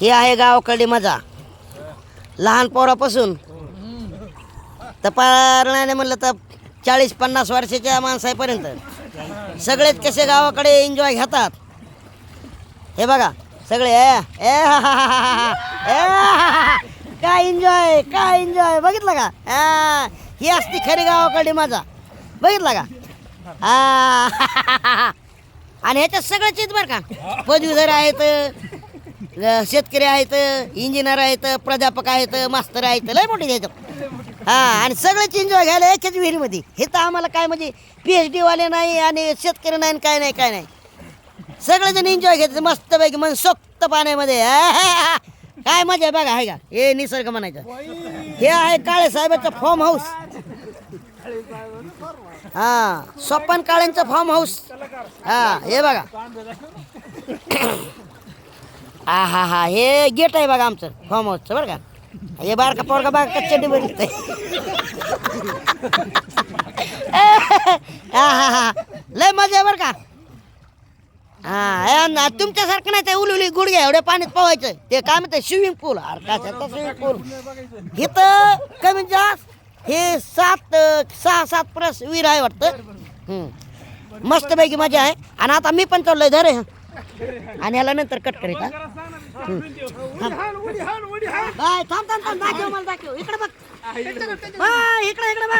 हे आहे गावाकडे मजा लहान पोरापासून तर पारण्याने म्हणलं तर चाळीस पन्नास वर्षाच्या माणसापर्यंत सगळेच कसे गावाकडे एन्जॉय घेतात हे बघा सगळे ए ए हा, ए, हा, काय एन्जॉय काय एन्जॉय बघितलं का हा ही असती खरी गावाकडे मजा बघितलं का हा आणि ह्याच्यात सगळं चित बरं का पदवीधर आहेत शेतकरी आहेत इंजिनियर आहेत प्राध्यापक आहेत मास्तर आहेत लय मोठे ह्याच्यात हा आणि सगळेच एन्जॉय घ्यायला एकाच विहिरीमध्ये. हे तर आम्हाला काय म्हणजे पी एच डीवाले नाही आणि शेतकरी नाही काय नाही काय नाही. सगळेजण एन्जॉय घ्यायचं मस्तपैकी मन सोक्त पाण्यामध्ये. काय मजा आहे बघा आहे का? हे निसर्ग म्हणायचं. हे आहे काळे साहेबांचं फॉर्म हाऊस हा स्वपन काळ्यांचं फॉर्म हाऊस हा हे बघा. हा हा हा. हे गेट आहे बघा आमचं फार्म हाऊसचं बरं का? हे बारका पोरका बघा कच्च्या डिबर हा हा हा. लय मजा आहे बरं का? हा ना तुमच्यासारखं नाही ते उलुली गुडघ्या एवढ्या पाण्यात पोहायचं. ते काय म्हणते स्विमिंग पूल काय स्विमिंग पूल इथं कमी जास्त हे सात सहा सात प्लस विहीर आहे वाटतं. मस्त मस्तपैकी मजा आहे. आणि आता मी पण चाललोय धरे आणि ह्याला नंतर कट करीत हा? बाय थांब थांब थांब दाखव मला दाखव. इकडे बघ. इकडे इकडे बघ. इकडे बघ.